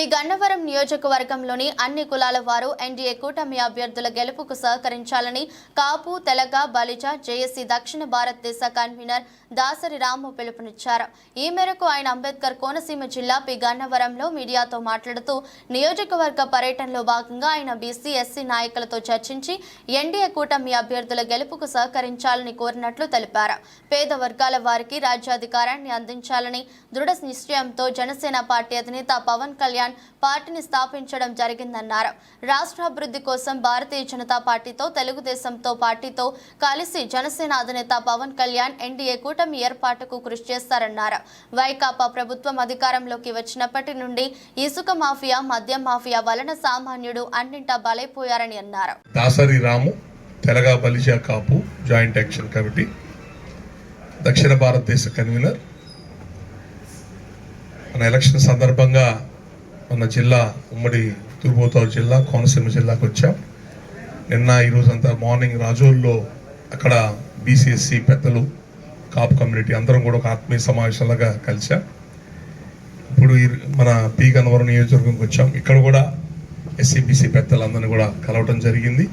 శ్రీ గన్నవరం నియోజకవర్గంలోని అన్ని కులాల వారు ఎన్డీఏ కూటమి అభ్యర్థుల గెలుపుకు సహకరించాలని కాపు తెలగ బలిజ జేఏసీ దక్షిణ భారతదేశ కన్వీనర్ దాసరి రాము పిలుపునిచ్చారు. ఈ మేరకు ఆయన అంబేద్కర్ కోనసీమ జిల్లా పి. గన్నవరంలో మీడియాతో మాట్లాడుతూ నియోజకవర్గ పర్యటనలో భాగంగా ఆయన బీసీ ఎస్సీ నాయకులతో చర్చించి ఎన్డీఏ కూటమి అభ్యర్థుల గెలుపుకు సహకరించాలని కోరినట్లు తెలిపారు. పేద వర్గాల వారికి రాజ్యాధికారాన్ని అందించాలని దృఢ నిశ్చయంతో జనసేన పార్టీ అధినేత పవన్ కళ్యాణ్ పార్టీని స్థాపించడం జరిగిందన్నారు. రాష్ట్ర అభివృద్ధి కోసం భారతీయ జనతా పార్టీతో తెలుగుదేశంతో పార్టీతో కలిసి జనసేన అధినేత పవన్ కళ్యాణ్ ఎన్డీఏ కూటమి ఏర్పాటుకు కృషి చేస్తారన్నారు. వైకాపా ప్రభుత్వం అధికారంలోకి వచ్చినప్పటి నుండి ఇసుక మాఫియా మద్యం మాఫియా వలన సామాన్యుడు అన్నింటా బలైపోయారని అన్నారు. Dasari Ramu Telaga Balija Kapu joint action committee దక్షిణ భారతదేశ కన్వీనర్. మన ఎలక్షన్ సందర్భంగా మన జిల్లా ఉమ్మడి తూర్పుగోదావరి జిల్లా కోనసీమ జిల్లాకు వచ్చాం. నిన్న ఈరోజు అంతా మార్నింగ్ రాజోల్లో అక్కడ బీసీఎస్సీ పెద్దలు కాపు కమ్యూనిటీ అందరం కూడా ఒక ఆత్మీయ సమావేశంలాగా కలిసాం. ఇప్పుడు ఈ మన పీ గన్నవరం నియోజకవర్గంకి వచ్చాం. ఇక్కడ కూడా ఎస్సీబీసీ పెద్దలందరినీ కూడా కలవటం జరిగింది.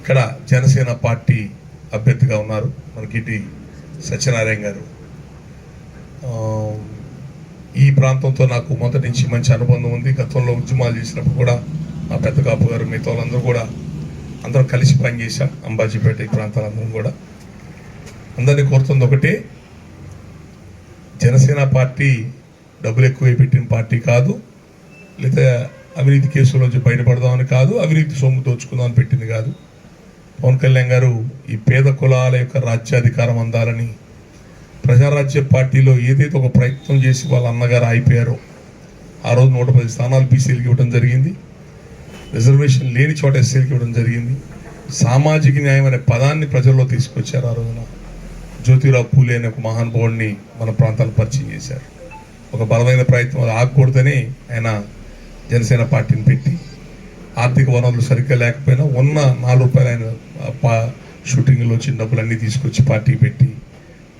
ఇక్కడ జనసేన పార్టీ అభ్యర్థిగా ఉన్నారు మనకి ఇటు సత్యనారాయణ గారు. ఈ ప్రాంతంతో నాకు మొదటి నుంచి మంచి అనుబంధం ఉంది. గతంలో ఉద్యమాలు చేసినప్పుడు కూడా మా పెద్ద కాపు గారు మిగతా వాళ్ళందరూ కూడా అందరం కలిసి పనిచేశాం. అంబాజీపేట ఈ ప్రాంతాలందరం కూడా. అందరినీ కోరుతుంది ఒకటే. జనసేన పార్టీ డబ్బులు ఎక్కువ పెట్టిన పార్టీ కాదు. లేదా అవినీతి కేసుల నుంచి బయటపడదామని కాదు అవినీతి సొమ్ము దోచుకుందామని పెట్టింది కాదు. పవన్ కళ్యాణ్ గారు ఈ పేద కులాల యొక్క రాజ్యాధికారం అందాలని ప్రజారాజ్య పార్టీలో ఏదైతే ఒక ప్రయత్నం చేసి వాళ్ళ అన్నగారు అయిపోయారో ఆ రోజు నూట పది స్థానాలు బీసీలకు ఇవ్వడం జరిగింది. రిజర్వేషన్ లేని చోట ఎస్సీలకు ఇవ్వడం జరిగింది. సామాజిక న్యాయం అనే పదాన్ని ప్రజల్లో తీసుకొచ్చారు ఆ రోజున. జ్యోతిరావు పూలే అనే ఒక మహానుభావుడిని మన ప్రాంతాన్ని పరిచయం చేశారు. ఒక బలమైన ప్రయత్నం అది ఆగకూడదని ఆయన జనసేన పార్టీని పెట్టి ఆర్థిక వనరులు సరిగ్గా లేకపోయినా ఉన్న నాలుగు రూపాయలు ఆయన పా- షూటింగ్లో వచ్చిన డబ్బులన్నీ తీసుకొచ్చి పార్టీ పెట్టి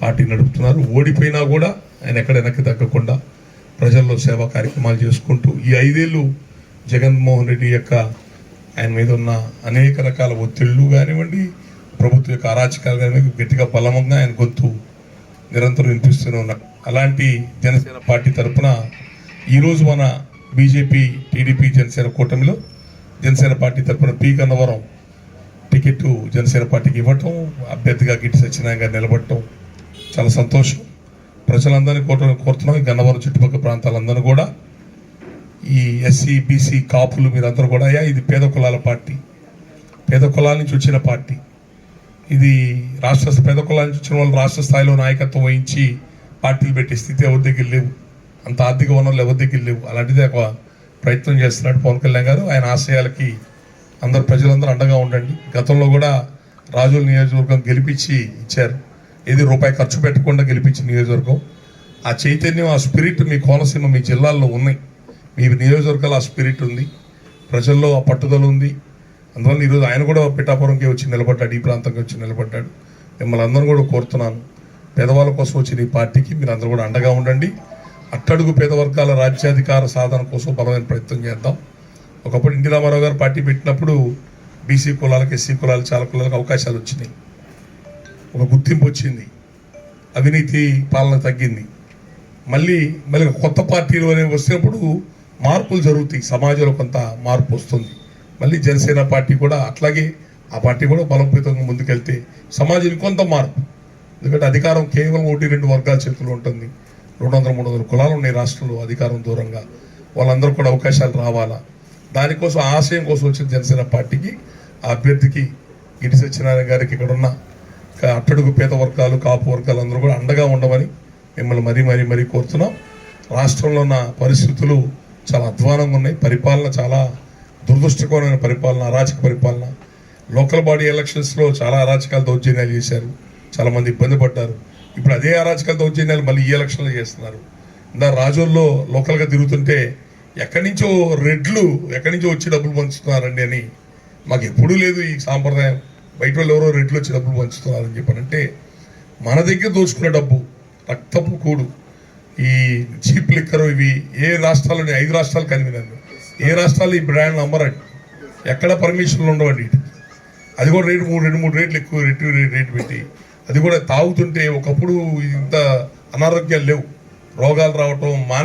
పార్టీ నడుపుతున్నారు. ఓడిపోయినా కూడా ఆయన ఎక్కడ వెనక్కి తగ్గకుండా ప్రజల్లో సేవా కార్యక్రమాలు చేసుకుంటూ ఈ ఐదేళ్ళు జగన్మోహన్ రెడ్డి యొక్క ఆయన మీద ఉన్న అనేక రకాల ఒత్తిళ్ళు కానివ్వండి ప్రభుత్వ యొక్క అరాచకాలు గట్టిగా బలమంగా ఆయన గొంతు నిరంతరం వినిపిస్తూనే ఉన్నారు అలాంటి జనసేన పార్టీ తరఫున ఈరోజు మన బీజేపీ టీడీపీ జనసేన కూటమిలో జనసేన పార్టీ తరఫున పి కన్నవరం టికెట్ జనసేన పార్టీకి ఇవ్వటం అభ్యర్థిగా గిట్టి సత్యనారాయణ గారు నిలబడటం చాలా సంతోషం. ప్రజలందరినీ కోట కోరుతున్నాం. ఈ గన్నవరం చుట్టుపక్కల ప్రాంతాలందరూ కూడా ఈ ఎస్సీ బీసీ కాపులు మీరందరూ కూడా అయ్యా ఇది పేద కులాల పార్టీ. పేద కులాల నుంచి వచ్చిన పార్టీ. ఇది రాష్ట్ర పేద కులానికి వచ్చిన వాళ్ళు రాష్ట్ర స్థాయిలో నాయకత్వం వహించి పార్టీలు పెట్టే స్థితి ఎవరి దగ్గర లేవు. అంత ఆర్థిక వనరులు ఎవరి దగ్గర లేవు. అలాంటిది ఒక ప్రయత్నం చేస్తున్నాడు పవన్ కళ్యాణ్ గారు. ఆయన ఆశయాలకి అందరు ప్రజలందరూ అండగా ఉండండి. గతంలో కూడా రాజుల నియోజకవర్గం గెలిపించి ఇచ్చారు. ఏది రూపాయి ఖర్చు పెట్టకుండా గెలిపించిన నియోజకవర్గం. ఆ చైతన్యం ఆ స్పిరిట్ మీ కోనసీమ మీ జిల్లాల్లో ఉన్నాయి. మీ నియోజకవర్గాలు ఆ స్పిరిట్ ఉంది. ప్రజల్లో ఆ పట్టుదల ఉంది. అందువల్ల ఈరోజు ఆయన కూడా పిఠాపురంకి వచ్చి నిలబడ్డాడు ఈ ప్రాంతంకి వచ్చి నిలబడ్డాడు. మిమ్మల్ని అందరూ కూడా కోరుతున్నాను. పేదవాళ్ళ కోసం వచ్చిన ఈ పార్టీకి మీరు అందరూ కూడా అండగా ఉండండి. అట్టడుగు పేద వర్గాల రాజ్యాధికార సాధన కోసం బలమైన ప్రయత్నం చేద్దాం. ఒకప్పుడు ఎన్టీ రామారావు గారు పార్టీ పెట్టినప్పుడు బీసీ కులాలకు ఎస్సీ కులాలు చాలా కులాలకు అవకాశాలు వచ్చినాయి. ఒక గుర్తింపు వచ్చింది. అవినీతి పాలన తగ్గింది. మళ్ళీ మళ్ళీ కొత్త పార్టీలు అనేవి వచ్చినప్పుడు మార్పులు జరుగుతాయి. సమాజంలో కొంత మార్పు వస్తుంది. మళ్ళీ జనసేన పార్టీ కూడా అట్లాగే ఆ పార్టీ కూడా బలోపేతంగా ముందుకెళ్తే సమాజానికి కొంత మార్పు. ఎందుకంటే అధికారం కేవలం ఒకటి రెండు వర్గాల చేతుల్లో ఉంటుంది. రెండు వందల మూడు వందల కులాలు ఉన్నాయి రాష్ట్రంలో అధికారం దూరంగా. వాళ్ళందరూ కూడా అవకాశాలు రావాలా? దానికోసం ఆశయం కోసం వచ్చిన జనసేన పార్టీకి ఆ అభ్యర్థికి గిరి సత్యనారాయణ గారికి ఇక్కడ ఉన్న అట్టడుగు పేద వర్గాలు కాపు వర్గాలు అందరూ కూడా అండగా ఉండమని మిమ్మల్ని మరీ మరీ మరీ కోరుతున్నాం. రాష్ట్రంలో ఉన్న పరిస్థితులు చాలా అధ్వానంగా ఉన్నాయి. పరిపాలన చాలా దురదృష్టకరమైన పరిపాలన అరాచక పరిపాలన. లోకల్ బాడీ ఎలక్షన్స్లో చాలా అరాచకాలు దౌర్జన్యాలు చేశారు. చాలామంది ఇబ్బంది పడ్డారు. ఇప్పుడు అదే అరాచకాల దౌర్జన్యాలు మళ్ళీ ఈ ఎలక్షన్లో చేస్తున్నారు. ఇందా రాజుల్లో లోకల్గా తిరుగుతుంటే ఎక్కడి నుంచో రెడ్లు ఎక్కడి నుంచో వచ్చి డబ్బులు పంచుతున్నారండి అని మాకు ఎప్పుడూ లేదు ఈ సాంప్రదాయం. బయట వాళ్ళు ఎవరో రెడ్లు వచ్చి డబ్బులు పంచుతున్నారని చెప్పారంటే మన దగ్గర దోచుకున్న డబ్బు రక్తపు కూడు ఈ చీప్ లిక్కరు ఇవి ఏ రాష్ట్రాల్లోని ఐదు రాష్ట్రాలు కనివినాను ఏ రాష్ట్రాలు ఈ బ్రాండ్లు అమ్మరండి ఎక్కడ పర్మిషన్లు ఉండవండి అది కూడా రేటు మూడు రెండు మూడు రేట్లు ఎక్కువ రేటు రేటు పెట్టి. అది కూడా తాగుతుంటే ఒకప్పుడు ఇంత అనారోగ్యాలు లేవు. రోగాలు రావటం మానసిక